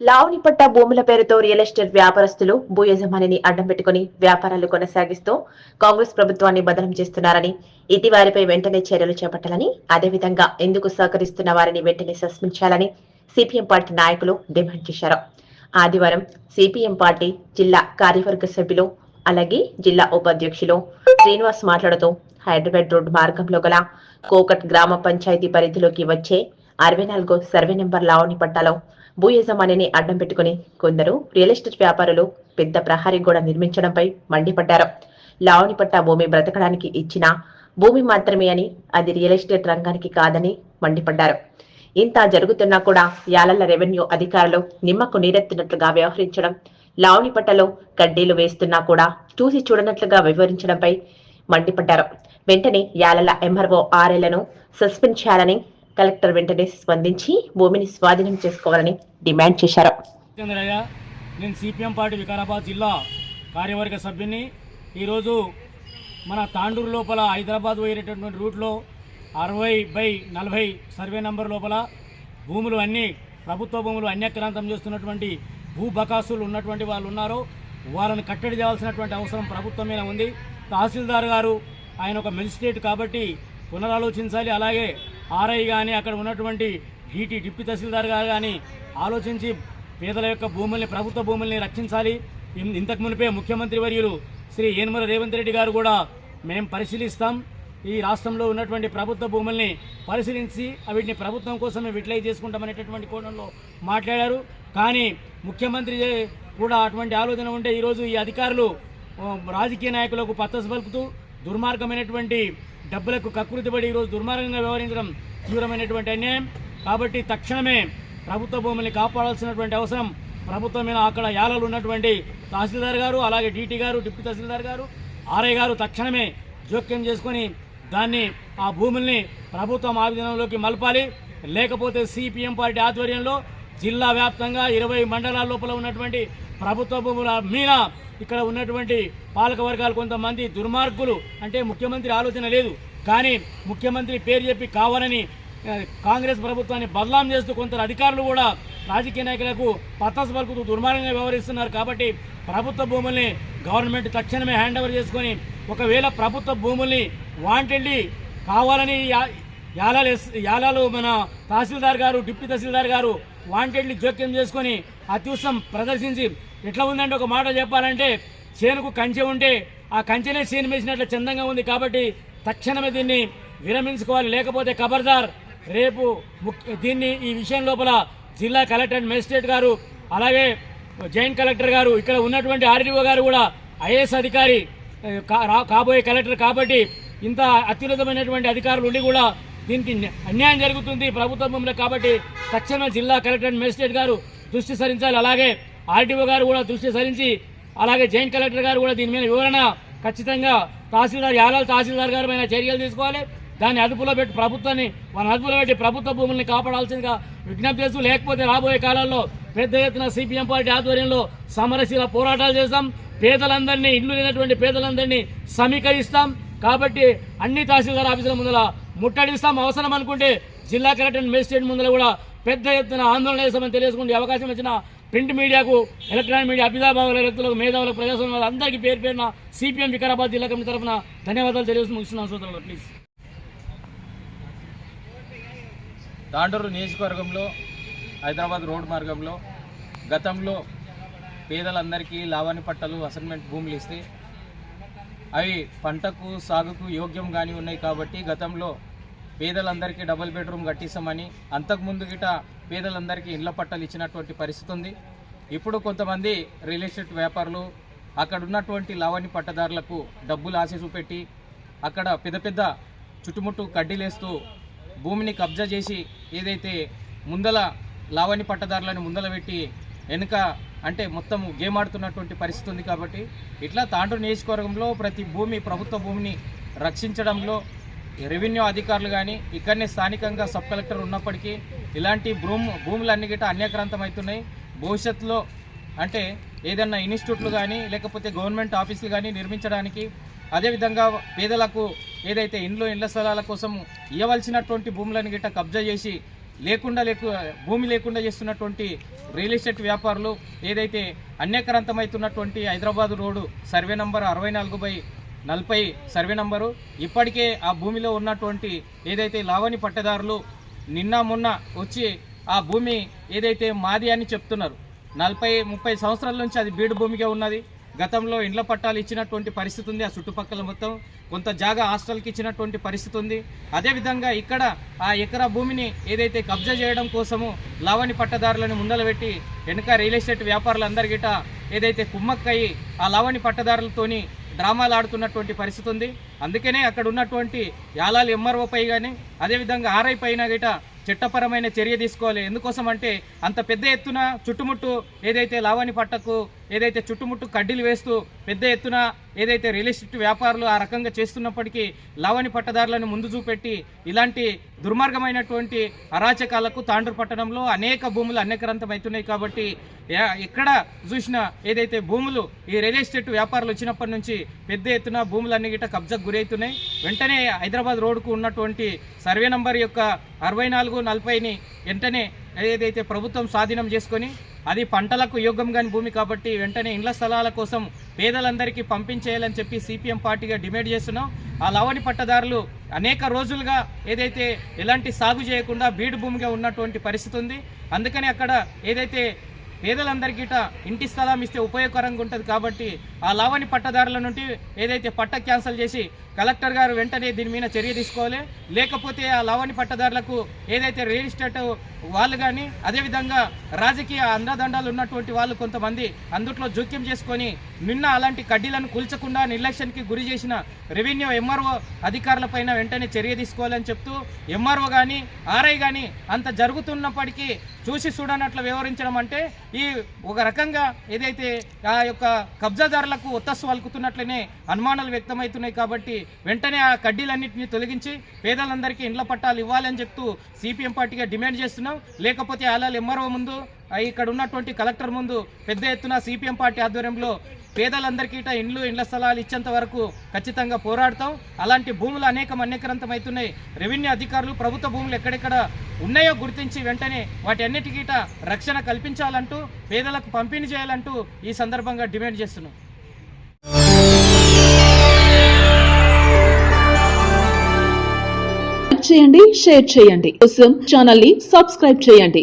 లావునిపట్ట భూముల పేరుతో real estate వ్యాపారస్తులు భూ యజమానిని అడ్డం పెట్టుకుని వ్యాపారాలు కొనసాగిస్తూ కాంగ్రెస్ ప్రభుత్వాన్ని బదనం చేస్తున్నారని ఇది వారిపై వెంటనే చర్యలు చేపట్టాలని అదేవిధంగా ఎందుకు సహకరిస్తున్న వారిని వెంటనే సస్పెండ్ సిపిఎం పార్టీ నాయకులు డిమాండ్ చేశారు. ఆదివారం సిపిఎం పార్టీ జిల్లా కార్యవర్గ సభ్యులు అలాగే జిల్లా ఉపాధ్యక్షులు శ్రీనివాస్ మాట్లాడుతూ హైదరాబాద్ రోడ్డు మార్గంలో గల కోకట్ గ్రామ పంచాయతీ పరిధిలోకి వచ్చే అరవై నాలుగో సర్వే నెంబర్ లావణి పట్టాలో భూ యజమానిని అడ్డం పెట్టుకుని కొందరు రియల్ ఎస్టేట్ వ్యాపారులు పెద్ద ప్రహారీ గోడ నిర్మించడంపై మండిపడ్డారు. లావణి పట్ట భూమి బ్రతకడానికి ఇచ్చిన భూమి మాత్రమే అని అది రియల్ ఎస్టేట్ రంగానికి కాదని మండిపడ్డారు. ఇంత జరుగుతున్నా కూడా యాలల రెవెన్యూ అధికారులు నిమ్మకు నీరెత్తినట్లుగా వ్యవహరించడం లావణిపట్టలో కడ్డీలు వేస్తున్నా కూడా చూసి చూడనట్లుగా వివరించడంపై మండిపడ్డారు. వెంటనే యాలల ఎంఆర్ఓ ఆర్ఎలను సస్పెండ్ చేయాలని కలెక్టర్ వెంటనే స్పందించి భూమిని స్వాధీనం చేసుకోవాలని డిమాండ్ చేశారు. నేను సిపిఎం పార్టీ వికారాబాద్ జిల్లా కార్యవర్గ సభ్యుని. ఈరోజు మన తాండూరు లోపల హైదరాబాద్ పోయేటటువంటి రూట్లో అరవై బై నలభై సర్వే నంబర్ లోపల భూములు అన్నీ ప్రభుత్వ భూములు అన్యక్రాంతం చేస్తున్నటువంటి భూ బకాసులు ఉన్నటువంటి వాళ్ళు ఉన్నారు. వాళ్ళని కట్టడి చేయాల్సినటువంటి అవసరం ప్రభుత్వం మీద ఉంది. తహసీల్దార్ గారు ఆయన ఒక మెజిస్ట్రేట్ కాబట్టి పునరాలోచించాలి. అలాగే ఆర్ఐ కానీ అక్కడ ఉన్నటువంటి డీటీ డిప్యూ తహసీల్దార్ గారు కానీ ఆలోచించి పేదల యొక్క భూముల్ని ప్రభుత్వ భూముల్ని రక్షించాలి. ఇంతకు మునిపే ముఖ్యమంత్రి వర్యులు శ్రీ ఏనుమల రేవంత్ రెడ్డి గారు కూడా మేము పరిశీలిస్తాం. ఈ రాష్ట్రంలో ఉన్నటువంటి ప్రభుత్వ భూముల్ని పరిశీలించి వీటిని ప్రభుత్వం కోసమే విట్లై చేసుకుంటామనేటటువంటి కోణంలో మాట్లాడారు. కానీ ముఖ్యమంత్రి కూడా అటువంటి ఆలోచన ఉంటే ఈరోజు ఈ అధికారులు రాజకీయ నాయకులకు పత్తసు పలుకుతూ దుర్మార్గమైనటువంటి డబ్బులకు కకృతిపడి ఈరోజు దుర్మార్గంగా వ్యవహరించడం తీవ్రమైనటువంటి అన్యాయం. కాబట్టి తక్షణమే ప్రభుత్వ భూముల్ని కాపాడాల్సినటువంటి అవసరం. ప్రభుత్వం మీద అక్కడ యాలలు ఉన్నటువంటి తహసీల్దార్ గారు అలాగే డీటీ గారు డిప్యూటీ తహసీల్దార్ గారు ఆర్ఐ గారు తక్షణమే జోక్యం చేసుకొని దాన్ని ఆ భూముల్ని ప్రభుత్వం ఆధీనంలోకి మలపాలి. లేకపోతే సిపిఎం పార్టీ ఆధ్వర్యంలో జిల్లా వ్యాప్తంగా ఇరవై మండలాల లోపల ఉన్నటువంటి ప్రభుత్వ భూముల మీద ఇక్కడ ఉన్నటువంటి పాలక వర్గాలు కొంతమంది దుర్మార్గులు అంటే ముఖ్యమంత్రి ఆలోచన లేదు. కానీ ముఖ్యమంత్రి పేరు చెప్పి కావాలని కాంగ్రెస్ ప్రభుత్వాన్ని బదలాం చేస్తూ కొందరు అధికారులు కూడా రాజకీయ నాయకులకు పత్తాసు పలుకుతూ దుర్మార్గంగా వ్యవహరిస్తున్నారు కాబట్టి ప్రభుత్వ భూముల్ని గవర్నమెంట్ తక్షణమే హ్యాండ్ ఓవర్ చేసుకొని ఒకవేళ ప్రభుత్వ భూముల్ని వాంటెడ్లీ కావాలని యాలాలు యాలాలు మన తహసీల్దార్ గారు డిప్యూటీ తహసీల్దార్ గారు వాంటెడ్లీ జోక్యం చేసుకొని అత్యుత్సం ప్రదర్శించి ఎట్లా ఉందంటే ఒక మాట చెప్పాలంటే చేనుకు కంచె ఉంటే ఆ కంచెనే చేను వేసినట్లు చందంగా ఉంది కాబట్టి తక్షణమే దీన్ని విరమించుకోవాలి. లేకపోతే ఖబర్దార్ రేపు ముఖ్య దీన్ని ఈ విషయం లోపల జిల్లా కలెక్టర్ మెజిస్ట్రేట్ గారు అలాగే జాయింట్ కలెక్టర్ గారు ఇక్కడ ఉన్నటువంటి ఆర్డీఓ గారు కూడా ఐఏఎస్ అధికారి కా- రా- కాబోయే కలెక్టర్ కాబట్టి ఇంత అత్యున్నతమైనటువంటి అధికారులు ఉండి కూడా దీనికి అన్యాయం జరుగుతుంది ప్రభుత్వ భూములు కాబట్టి తక్షణమే జిల్లా కలెక్టర్ మేజిస్ట్రేట్ గారు దృష్టి సరించాలి. అలాగే ఆర్టీఓ గారు కూడా దృష్టి సరించి అలాగే జాయింట్ కలెక్టర్ గారు కూడా దీని మీద వివరణ ఖచ్చితంగా తహసీల్దార్ యాలాల తహసీల్దార్ గారి పైన చర్యలు తీసుకోవాలి. దాన్ని అదుపులో పెట్టి ప్రభుత్వాన్ని మన అదుపులో పెట్టి ప్రభుత్వ భూముల్ని కాపాడాల్సిందిగా విజ్ఞప్తి చేస్తూ లేకపోతే రాబోయే కాలంలో పెద్ద ఎత్తున సిపిఎం పార్టీ ఆధ్వర్యంలో సమరశీల పోరాటాలు చేస్తాం. పేదలందరినీ ఇల్లు లేనటువంటి పేదలందరినీ సమీకరిస్తాం. కాబట్టి అన్ని తహసీల్దార్ ఆఫీసుల ముందర ముట్టడిస్తాం అవసరం అనుకుంటే జిల్లా కలెక్టర్ మేజిస్ట్రేట్ ముందర కూడా పెద్ద ఎత్తున ఆందోళన చేస్తామని తెలియజేసుకుంటే అవకాశం ఇచ్చిన ప్రింట్ మీడియాకు ఎలక్ట్రానిక్ మీడియా అభిదాభావ రైతులకు మేధావులకు ప్రజాస్వామ్య అందరికీ పేరు పేరున సిపిఎం వికారాబాద్ జిల్లా కమిటీ తరఫున ధన్యవాదాలు తెలియజేస్తూ ముగిస్తున్నాను. సోదరులు ప్లీజ్. తాండూరు నియోజకవర్గంలో హైదరాబాద్ రోడ్ మార్గంలో గతంలో పేదలందరికీ లావాణి పట్టలు అసైన్మెంట్ భూములు ఇస్తే అవి పంటకు సాగుకు యోగ్యం కానీ ఉన్నాయి కాబట్టి గతంలో పేదలందరికీ డబుల్ బెడ్రూమ్ కట్టిస్తామని అంతకుముందు గిట పేదలందరికీ ఇళ్ళ పట్టలు ఇచ్చినటువంటి పరిస్థితి ఉంది. ఇప్పుడు కొంతమంది రియల్ ఎస్టేట్ వ్యాపారులు అక్కడ ఉన్నటువంటి లావణి పట్టదారులకు డబ్బులు ఆశ చూపెట్టి అక్కడ పెద్ద పెద్ద చుట్టుముట్టు కడ్డీలేస్తూ భూమిని కబ్జా చేసి ఏదైతే ముందల లావణి పట్టదారులను ముందల పెట్టి వెనుక అంటే మొత్తం గేమ్ ఆడుతున్నటువంటి పరిస్థితి ఉంది కాబట్టి ఇట్లా తాండూరు నియోజకవర్గంలో ప్రతి భూమి ప్రభుత్వ భూమిని రక్షించడంలో రెవెన్యూ అధికారులు కానీ ఇక్కడనే స్థానికంగా సబ్ కలెక్టర్ ఉన్నప్పటికీ ఇలాంటి భూము భూములన్నీ గిట్ట అన్యక్రాంతం అవుతున్నాయి భవిష్యత్తులో అంటే ఏదైనా ఇన్స్టిట్యూట్లు కానీ లేకపోతే గవర్నమెంట్ ఆఫీసులు కానీ నిర్మించడానికి అదేవిధంగా పేదలకు ఏదైతే ఇండ్లు ఇండ్ల స్థలాల కోసం ఇవ్వవలసినటువంటి భూములను గిట్ట కబ్జా చేసి లేకుండా లేకు భూమి లేకుండా చేస్తున్నటువంటి రియల్ ఎస్టేట్ వ్యాపారులు ఏదైతే అన్యక్రాంతమవుతున్నటువంటి హైదరాబాద్ రోడ్డు సర్వే నంబర్ అరవై నాలుగు బై నలభై సర్వే నంబరు ఇప్పటికే ఆ భూమిలో ఉన్నటువంటి ఏదైతే లావణి పట్టదారులు నిన్న మొన్న వచ్చి ఆ భూమి ఏదైతే మాది అని చెప్తున్నారు. నలభై ముప్పై సంవత్సరాల నుంచి అది బీడు భూమిగా ఉన్నది. గతంలో ఇండ్ల పట్టాలు ఇచ్చినటువంటి పరిస్థితి ఉంది ఆ చుట్టుపక్కల మొత్తం కొంత జాగా హాస్టల్కి ఇచ్చినటువంటి పరిస్థితి ఉంది. అదేవిధంగా ఇక్కడ ఆ ఎకరా భూమిని ఏదైతే కబ్జా చేయడం కోసము లావణి పట్టదారులను ముందలబెట్టి వెనుక రియల్ ఎస్టేట్ వ్యాపారులందరి గిట ఏదైతే కుమ్మక్కయి ఆ లావణి పట్టదారులతోని డ్రామాలు ఆడుతున్నటువంటి పరిస్థితి ఉంది. అందుకనే అక్కడ ఉన్నటువంటి యాలాలు ఎంఆర్ఓపై కానీ అదేవిధంగా ఆర్ఐ పైన గిట చట్టపరమైన చర్య తీసుకోవాలి. ఎందుకోసం అంటే అంత పెద్ద ఎత్తున చుట్టుముట్టు ఏదైతే లావణి పట్టకు ఏదైతే చుట్టుముట్టు కడ్డీలు వేస్తూ పెద్ద ఎత్తున ఏదైతే రియల్ ఎస్టేట్ వ్యాపారులు ఆ రకంగా చేస్తున్నప్పటికీ లావణి పట్టదారులను ముందు చూపెట్టి ఇలాంటి దుర్మార్గమైనటువంటి అరాచకాలకు తాండ్రు పట్టణంలో అనేక భూములు అన్యకరంతమవుతున్నాయి కాబట్టి ఎక్కడ చూసినా ఏదైతే భూములు ఈ రియల్ ఎస్టేట్ వ్యాపారులు వచ్చినప్పటి నుంచి పెద్ద ఎత్తున భూములన్నీ గిట్ట కబ్జాకు గురవుతున్నాయి. వెంటనే హైదరాబాద్ రోడ్డుకు ఉన్నటువంటి సర్వే నంబర్ యొక్క అరవై నాలుగు నలభైని వెంటనే ఏదైతే ప్రభుత్వం స్వాధీనం చేసుకొని అది పంటలకు యోగ్యం కాని భూమి కాబట్టి వెంటనే ఇండ్ల స్థలాల కోసం పేదలందరికీ పంపించేయాలని చెప్పి సిపిఎం పార్టీగా డిమాండ్ చేస్తున్నాం. ఆ లవణి పట్టదారులు అనేక రోజులుగా ఏదైతే ఎలాంటి సాగు చేయకుండా బీడు భూమిగా ఉన్నటువంటి పరిస్థితి ఉంది. అందుకని అక్కడ ఏదైతే పేదలందరికీ ఇట ఇంటి స్థలం ఇస్తే ఉపయోగకరంగా ఉంటుంది కాబట్టి ఆ లావణి పట్టదారుల నుండి ఏదైతే పట్ట క్యాన్సిల్ చేసి కలెక్టర్ గారు వెంటనే దీని మీద చర్య తీసుకోవాలి. లేకపోతే ఆ లావణి పట్టదారులకు ఏదైతే రియల్ ఎస్టేట్ వాళ్ళు కానీ అదేవిధంగా రాజకీయ అండదండాలు ఉన్నటువంటి వాళ్ళు కొంతమంది అందుట్లో జోక్యం చేసుకొని నిన్న అలాంటి కడ్డీలను కూల్చకుండా నిర్లక్ష్యానికి గురి చేసిన రెవెన్యూ ఎంఆర్ఓ అధికారులపైన వెంటనే చర్య తీసుకోవాలని చెప్తూ ఎంఆర్ఓ కానీ ఆర్ఐ కానీ అంత జరుగుతున్నప్పటికీ చూసి చూడనట్లు వివరించడం అంటే ఈ ఒక రకంగా ఏదైతే ఆ యొక్క కబ్జాదారులకు ఒత్తస్సు వలుకుతున్నట్లనే అనుమానాలు వ్యక్తమవుతున్నాయి కాబట్టి వెంటనే ఆ కడ్డీలన్నింటినీ తొలగించి పేదలందరికీ ఇండ్ల పట్టాలు ఇవ్వాలని చెప్తూ సిపిఎం పార్టీగా డిమాండ్ చేస్తున్నాం. లేకపోతే అలా ఎంఆర్ఓ ముందు ఇక్కడ ఉన్నటువంటి కలెక్టర్ ముందు పెద్ద ఎత్తున సిపిఎం పార్టీ ఆధ్వర్యంలో పేదలందరికీ ఇట ఇండ్లు ఇండ్ల స్థలాలు ఇచ్చేంత వరకు ఖచ్చితంగా పోరాడతాం. అలాంటి భూములు అనేకం అనేకరంతమవుతున్నాయి రెవెన్యూ అధికారులు ప్రభుత్వ భూములు ఎక్కడెక్కడ ఉన్నాయో గుర్తించి వెంటనే వాటి అన్నిటికీ రక్షణ కల్పించాలంటూ పేదలకు పంపిణీ చేయాలంటూ ఈ సందర్భంగా డిమాండ్ చేస్తున్నాం. చేయండి షేర్ చేయండి. కోసం ఛానల్ని సబ్స్క్రైబ్ చేయండి.